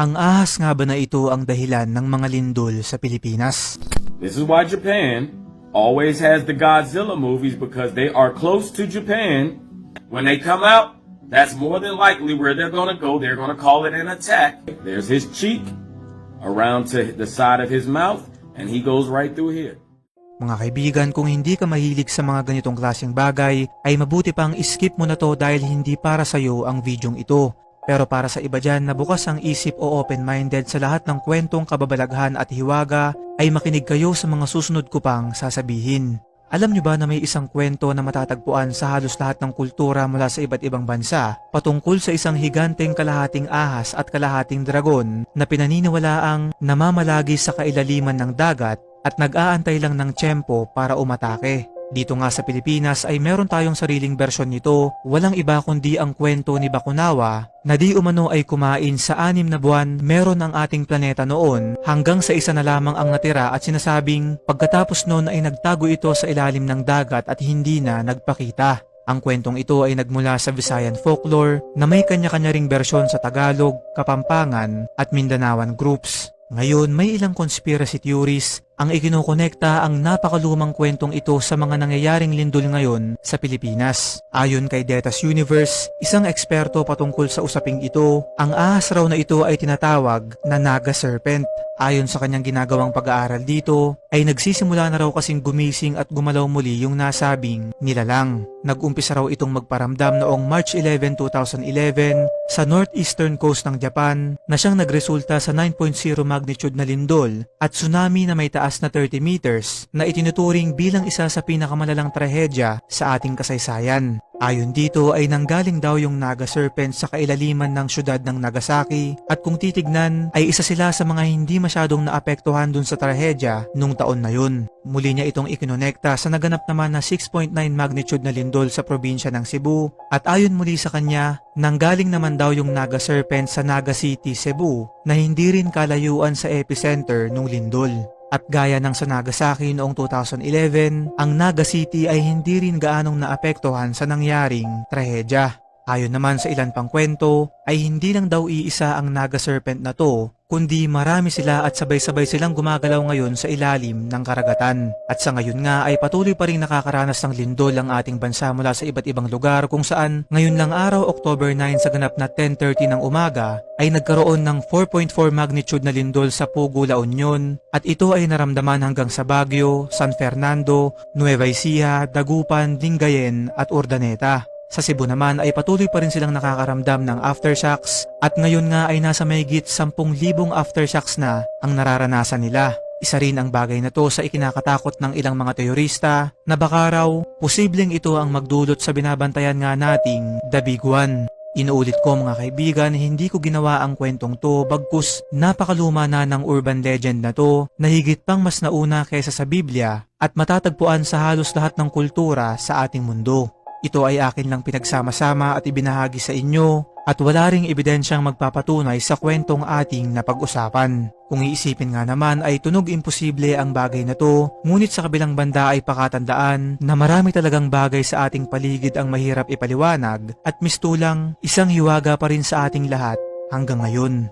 Ang ahas nga ba na ito ang dahilan ng mga lindol sa Pilipinas? This is why Japan always has the Godzilla movies because they are close to Japan. When they come out, that's more than likely where they're going to go. They're going to call it an attack. There's his cheek around to the side of his mouth, and he goes right through here. Mga kaibigan, kung hindi ka mahilig sa mga ganitong klaseng bagay, ay mabuti pang skip mo na to dahil hindi para sa'yo ang videong ito. Pero para sa iba dyan na bukas ang isip o open-minded sa lahat ng kwentong kababalaghan at hiwaga, ay makinig kayo sa mga susunod ko pang sasabihin. Alam nyo ba na may isang kwento na matatagpuan sa halos lahat ng kultura mula sa iba't ibang bansa patungkol sa isang higanteng kalahating ahas at kalahating dragon na pinaniniwalaang namamalagi sa kailaliman ng dagat at nag-aantay lang ng tiyempo para umatake. Dito nga sa Pilipinas ay meron tayong sariling bersyon nito, walang iba kundi ang kwento ni Bakunawa na di umano ay kumain sa anim na buwan meron ang ating planeta noon hanggang sa isa na lamang ang natira at sinasabing pagkatapos noon ay nagtago ito sa ilalim ng dagat at hindi na nagpakita. Ang kwentong ito ay nagmula sa Visayan folklore na may kanya-kanya ring bersyon sa Tagalog, Kapampangan at Mindanawan groups. Ngayon, may ilang conspiracy theories ang ikinukonekta ang napakalumang kwentong ito sa mga nangyayaring lindol ngayon sa Pilipinas. Ayon kay Detas Universe, isang eksperto patungkol sa usaping ito, ang ahas raw na ito ay tinatawag na Naga Serpent. Ayon sa kanyang ginagawang pag-aaral dito, ay nagsisimula na raw kasing gumising at gumalaw muli yung nasabing nilalang. Nag-umpisa raw itong magparamdam noong March 11, 2011 sa northeastern coast ng Japan na siyang nagresulta sa 9.0 magnitude na lindol at tsunami na may taas na 30 meters na itinuturing bilang isa sa pinakamalalang trahedya sa ating kasaysayan. Ayon dito ay nanggaling daw yung Naga Serpent sa kailaliman ng syudad ng Nagasaki at kung titignan ay isa sila sa mga hindi masyadong naapektuhan dun sa trahedya nung taon na yun. Muli niya itong ikinonekta sa naganap naman na 6.9 magnitude na lindol sa probinsya ng Cebu at ayon muli sa kanya, nanggaling naman daw yung Naga Serpent sa Naga City, Cebu na hindi rin kalayuan sa epicenter nung lindol. At gaya ng sa Nagasaki noong 2011, ang Naga City ay hindi rin gaanong naapektuhan sa nangyaring trahedya. Ayon naman sa ilan pang kwento, ay hindi lang daw iisa ang Naga Serpent na to, kundi marami sila at sabay-sabay silang gumagalaw ngayon sa ilalim ng karagatan. At sa ngayon nga ay patuloy pa rin nakakaranas ng lindol ang ating bansa mula sa iba't ibang lugar kung saan ngayon lang araw October 9 sa ganap na 10.30 ng umaga ay nagkaroon ng 4.4 magnitude na lindol sa Pugo, La Union at ito ay naramdaman hanggang sa Baguio, San Fernando, Nueva Ecija, Dagupan, Dingayen at Urdaneta. Sa Cebu naman ay patuloy pa rin silang nakakaramdam ng aftershocks at ngayon nga ay nasa mayigit 10,000 aftershocks na ang nararanasan nila. Isa rin ang bagay na to sa ikinakatakot ng ilang mga teorista na baka raw posibleng ito ang magdulot sa binabantayan nga nating One. Inuulit ko mga kaibigan, hindi ko ginawa ang kwentong to bagkus napakaluma na ng urban legend na to na higit pang mas nauna kaysa sa Biblia at matatagpuan sa halos lahat ng kultura sa ating mundo. Ito ay akin lang pinagsama-sama at ibinahagi sa inyo at wala ring ebidensyang magpapatunay sa kwentong ating napag-usapan. Kung iisipin nga naman ay tunog imposible ang bagay na to, ngunit sa kabilang banda ay pakatandaan na marami talagang bagay sa ating paligid ang mahirap ipaliwanag at mistulang isang hiwaga pa rin sa ating lahat hanggang ngayon.